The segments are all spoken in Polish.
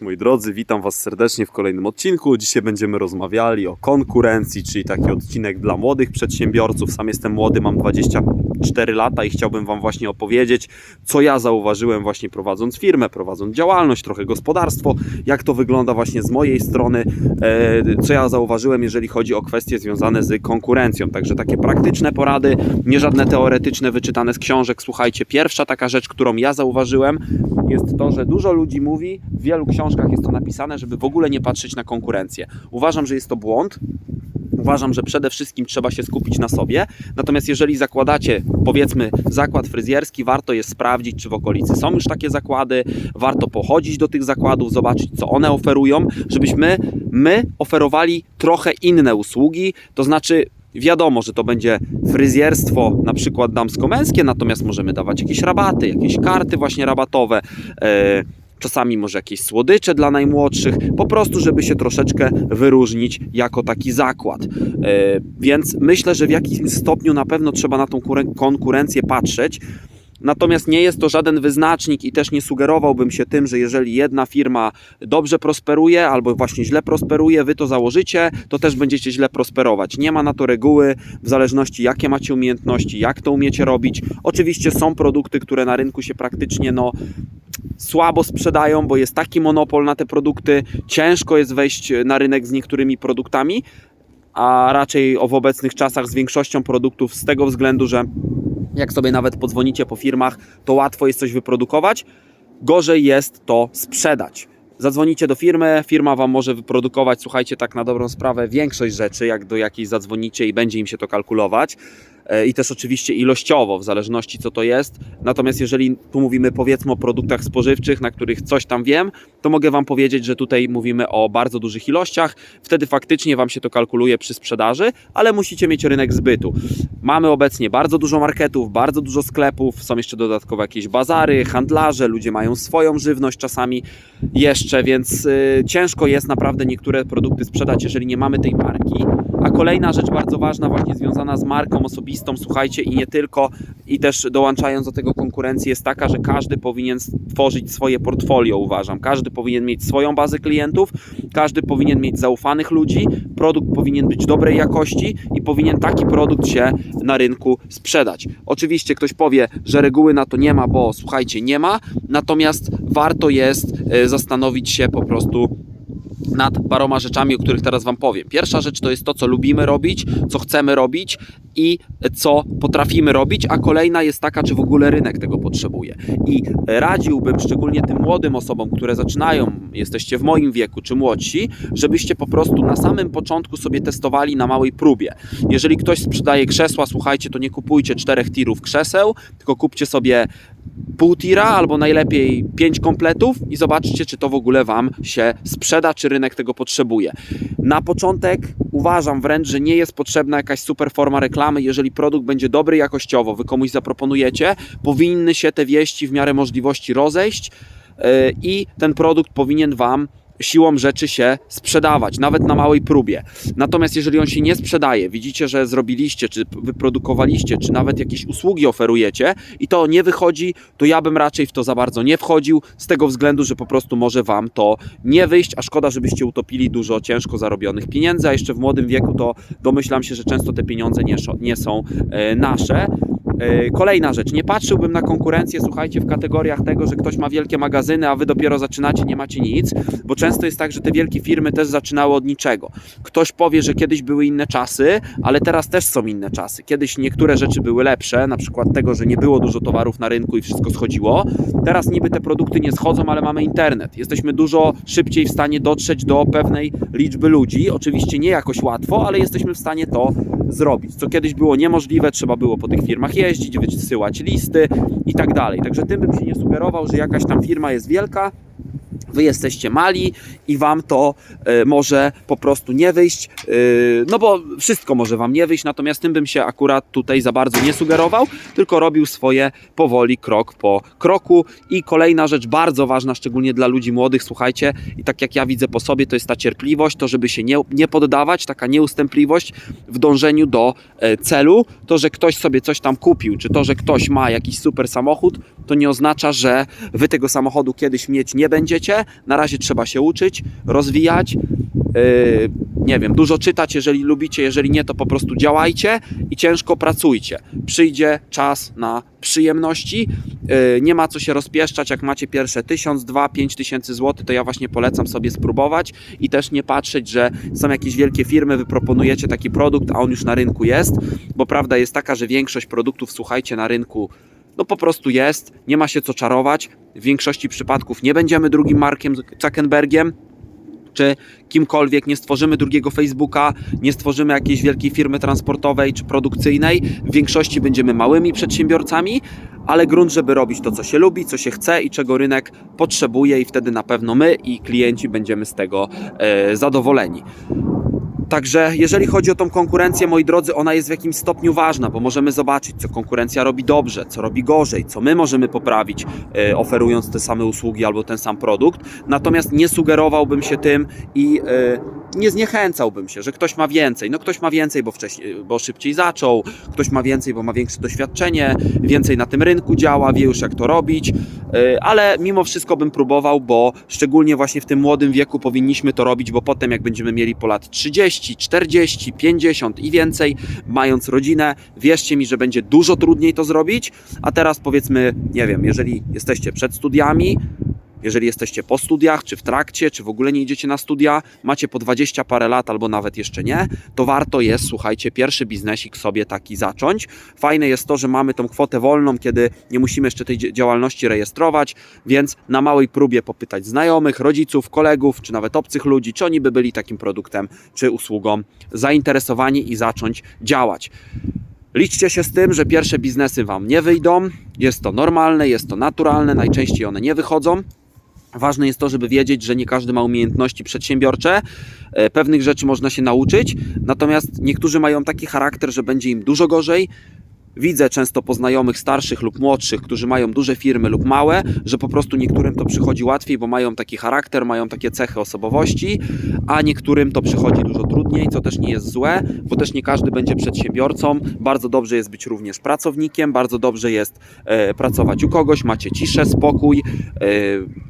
Moi drodzy, witam Was serdecznie w kolejnym odcinku. Dzisiaj będziemy rozmawiali o konkurencji, czyli taki odcinek dla młodych przedsiębiorców. Sam jestem młody, mam 24 lata i chciałbym Wam właśnie opowiedzieć, co ja zauważyłem właśnie prowadząc firmę, prowadząc działalność, trochę gospodarstwo, jak to wygląda właśnie z mojej strony, e, co ja zauważyłem, jeżeli chodzi o kwestie związane z konkurencją. Także takie praktyczne porady, nie żadne teoretyczne, wyczytane z książek. Słuchajcie, pierwsza taka rzecz, którą ja zauważyłem, jest to, że dużo ludzi mówi, wielu książkach jest to napisane, żeby w ogóle nie patrzeć na konkurencję. Uważam, że jest to błąd. Uważam, że przede wszystkim trzeba się skupić na sobie. Natomiast jeżeli zakładacie, powiedzmy, zakład fryzjerski, warto jest sprawdzić, czy w okolicy są już takie zakłady. Warto pochodzić do tych zakładów, zobaczyć, co one oferują, żebyśmy my oferowali trochę inne usługi. To znaczy, Wiadomo, że to będzie fryzjerstwo, na przykład damsko-męskie, natomiast możemy dawać jakieś rabaty, jakieś karty właśnie rabatowe. E, czasami może jakieś słodycze dla najmłodszych, po prostu, żeby się troszeczkę wyróżnić jako taki zakład. E, więc myślę, że w jakimś stopniu na pewno trzeba na tą konkurencję patrzeć. Natomiast nie jest to żaden wyznacznik i też nie sugerowałbym się tym, że jeżeli jedna firma dobrze prosperuje albo właśnie źle prosperuje, wy to założycie, to też będziecie źle prosperować. Nie ma na to reguły, w zależności jakie macie umiejętności, jak to umiecie robić. Oczywiście są produkty, które na rynku się praktycznie no, słabo sprzedają, bo jest taki monopol na te produkty, ciężko jest wejść na rynek z niektórymi produktami, a raczej w obecnych czasach z większością produktów z tego względu, że jak sobie nawet podzwonicie po firmach, to łatwo jest coś wyprodukować, gorzej jest to sprzedać. Zadzwonicie do firmy, firma Wam może wyprodukować, słuchajcie, tak na dobrą sprawę, większość rzeczy, jak do jakiej zadzwonicie i będzie im się to kalkulować. E, I też oczywiście ilościowo, w zależności co to jest. Natomiast jeżeli tu mówimy powiedzmy o produktach spożywczych, na których coś tam wiem, to mogę Wam powiedzieć, że tutaj mówimy o bardzo dużych ilościach. Wtedy faktycznie Wam się to kalkuluje przy sprzedaży, ale musicie mieć rynek zbytu. Mamy obecnie bardzo dużo marketów, bardzo dużo sklepów, są jeszcze dodatkowo jakieś bazary, handlarze, ludzie mają swoją żywność czasami jeszcze, więc y, ciężko jest naprawdę niektóre produkty sprzedać, jeżeli nie mamy tej marki. A kolejna rzecz bardzo ważna, właśnie związana z marką osobistą, słuchajcie, i nie tylko, i też dołączając do tego konkurencji, jest taka, że każdy powinien tworzyć swoje portfolio, uważam. Każdy powinien mieć swoją bazę klientów, każdy powinien mieć zaufanych ludzi, produkt powinien być dobrej jakości i powinien taki produkt się na rynku sprzedać. Oczywiście ktoś powie, że reguły na to nie ma, bo słuchajcie, nie ma, natomiast warto jest e, zastanowić się po prostu nad paroma rzeczami, o których teraz Wam powiem. Pierwsza rzecz to jest to, co lubimy robić, co chcemy robić i co potrafimy robić, a kolejna jest taka, czy w ogóle rynek tego potrzebuje. I radziłbym szczególnie tym młodym osobom, które zaczynają, jesteście w moim wieku czy młodsi, żebyście po prostu na samym początku sobie testowali na małej próbie. Jeżeli ktoś sprzedaje krzesła, słuchajcie, to nie kupujcie czterech tirów krzeseł, tylko kupcie sobie pół tira albo najlepiej pięć kompletów i zobaczcie, czy to w ogóle Wam się sprzeda, czy rynek tego potrzebuje. Na początek uważam wręcz, że nie jest potrzebna jakaś super forma reklamy. Jeżeli produkt będzie dobry jakościowo, Wy komuś zaproponujecie, powinny się te wieści w miarę możliwości rozejść yy, i ten produkt powinien Wam siłą rzeczy się sprzedawać, nawet na małej próbie. Natomiast jeżeli on się nie sprzedaje, widzicie, że zrobiliście, czy wyprodukowaliście, czy nawet jakieś usługi oferujecie i to nie wychodzi, to ja bym raczej w to za bardzo nie wchodził, z tego względu, że po prostu może Wam to nie wyjść, a szkoda, żebyście utopili dużo ciężko zarobionych pieniędzy, a jeszcze w młodym wieku to domyślam się, że często te pieniądze nie, nie są e, nasze. E, Kolejna rzecz, nie patrzyłbym na konkurencję, słuchajcie, w kategoriach tego, że ktoś ma wielkie magazyny, a wy dopiero zaczynacie, nie macie nic, bo często jest tak, że te wielkie firmy też zaczynały od niczego. Ktoś powie, że kiedyś były inne czasy, ale teraz też są inne czasy. Kiedyś niektóre rzeczy były lepsze, na przykład tego, że nie było dużo towarów na rynku i wszystko schodziło. Teraz niby te produkty nie schodzą, ale mamy internet. Jesteśmy dużo szybciej w stanie dotrzeć do pewnej liczby ludzi. Oczywiście nie jakoś łatwo, ale jesteśmy w stanie to zrobić. Co kiedyś było niemożliwe, trzeba było po tych firmach jeździć, wysyłać listy i tak dalej. Także tym bym się nie sugerował, że jakaś tam firma jest wielka. Wy jesteście mali i wam to e, może po prostu nie wyjść, e, no bo wszystko może wam nie wyjść, natomiast tym bym się akurat tutaj za bardzo nie sugerował, tylko robił swoje powoli, krok po kroku. I kolejna rzecz bardzo ważna, szczególnie dla ludzi młodych, słuchajcie, i tak jak ja widzę po sobie, to jest ta cierpliwość, to żeby się nie, nie poddawać, taka nieustępliwość w dążeniu do e, celu. To, że ktoś sobie coś tam kupił, czy to, że ktoś ma jakiś super samochód, to nie oznacza, że wy tego samochodu kiedyś mieć nie będziecie, Na razie trzeba się uczyć, rozwijać. Yy, nie wiem, dużo czytać, jeżeli lubicie, jeżeli nie, to po prostu działajcie i ciężko pracujcie. Przyjdzie czas na przyjemności. Yy, nie ma co się rozpieszczać, jak macie pierwsze 1000, 2, 5 tysięcy złotych, to ja właśnie polecam sobie spróbować i też nie patrzeć, że są jakieś wielkie firmy, wy proponujecie taki produkt, a on już na rynku jest, bo prawda jest taka, że większość produktów, słuchajcie, na rynku no po prostu jest, nie ma się co czarować. W większości przypadków nie będziemy drugim Markiem Zuckerbergiem, czy kimkolwiek, nie stworzymy drugiego Facebooka, nie stworzymy jakiejś wielkiej firmy transportowej czy produkcyjnej. W większości będziemy małymi przedsiębiorcami, ale grunt, żeby robić to, co się lubi, co się chce i czego rynek potrzebuje, i wtedy na pewno my i klienci będziemy z tego e, zadowoleni. Także jeżeli chodzi o tą konkurencję, moi drodzy, ona jest w jakimś stopniu ważna, bo możemy zobaczyć, co konkurencja robi dobrze, co robi gorzej, co my możemy poprawić, e, oferując te same usługi albo ten sam produkt. Natomiast nie sugerowałbym się tym i e, nie zniechęcałbym się, że ktoś ma więcej. No ktoś ma więcej, bo, wcześniej, bo szybciej zaczął, ktoś ma więcej, bo ma większe doświadczenie, więcej na tym rynku działa, wie już jak to robić, e, ale mimo wszystko bym próbował, bo szczególnie właśnie w tym młodym wieku powinniśmy to robić, bo potem jak będziemy mieli po lat 30, 40, 50 i więcej, mając rodzinę, wierzcie mi, że będzie dużo trudniej to zrobić, a teraz powiedzmy, nie wiem, jeżeli jesteście przed studiami, jeżeli jesteście po studiach, czy w trakcie, czy w ogóle nie idziecie na studia, macie po 20 parę lat albo nawet jeszcze nie, to warto jest, słuchajcie, pierwszy biznesik sobie taki zacząć. Fajne jest to, że mamy tą kwotę wolną, kiedy nie musimy jeszcze tej dzia- działalności rejestrować, więc na małej próbie popytać znajomych, rodziców, kolegów, czy nawet obcych ludzi, czy oni by byli takim produktem czy usługą zainteresowani i zacząć działać. Liczcie się z tym, że pierwsze biznesy Wam nie wyjdą. Jest to normalne, jest to naturalne, najczęściej one nie wychodzą. Ważne jest to, żeby wiedzieć, że nie każdy ma umiejętności przedsiębiorcze. E, Pewnych rzeczy można się nauczyć, natomiast niektórzy mają taki charakter, że będzie im dużo gorzej. Widzę często po znajomych starszych lub młodszych, którzy mają duże firmy lub małe, że po prostu niektórym to przychodzi łatwiej, bo mają taki charakter, mają takie cechy osobowości, a niektórym to przychodzi dużo trudniej, co też nie jest złe, bo też nie każdy będzie przedsiębiorcą. Bardzo dobrze jest być również pracownikiem, bardzo dobrze jest e, pracować u kogoś, macie ciszę, spokój. E,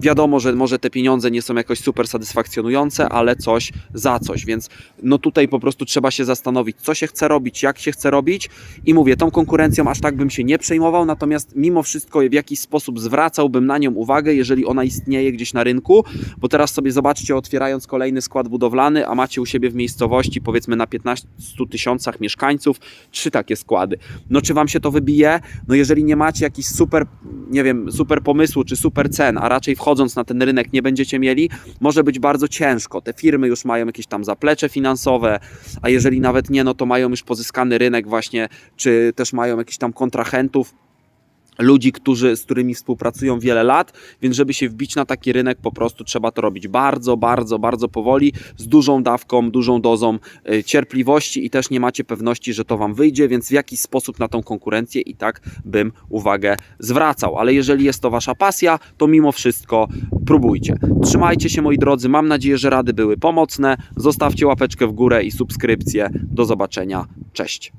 Wiadomo, że może te pieniądze nie są jakoś super satysfakcjonujące, ale coś za coś, więc no tutaj po prostu trzeba się zastanowić, co się chce robić, jak się chce robić i mówię, tą konkurencją aż tak bym się nie przejmował, natomiast mimo wszystko w jakiś sposób zwracałbym na nią uwagę, jeżeli ona istnieje gdzieś na rynku, bo teraz sobie zobaczcie, otwierając kolejny skład budowlany, a macie u siebie w miejscowości powiedzmy na 15 tysiącach mieszkańców trzy takie składy. No czy wam się to wybije? No jeżeli nie macie jakiś super, nie wiem, super pomysłu czy super cen, a raczej wchodząc na ten rynek nie będziecie mieli, może być bardzo ciężko. Te firmy już mają jakieś tam zaplecze finansowe, a jeżeli nawet nie, no to mają już pozyskany rynek właśnie, czy też mają jakichś tam kontrahentów, ludzi, którzy, z którymi współpracują wiele lat, więc żeby się wbić na taki rynek, po prostu trzeba to robić bardzo, bardzo, bardzo powoli, z dużą dawką, dużą dozą y, cierpliwości i też nie macie pewności, że to Wam wyjdzie, więc w jakiś sposób na tą konkurencję i tak bym uwagę zwracał. Ale jeżeli jest to Wasza pasja, to mimo wszystko próbujcie. Trzymajcie się moi drodzy, mam nadzieję, że rady były pomocne. Zostawcie łapeczkę w górę i subskrypcję. Do zobaczenia. Cześć.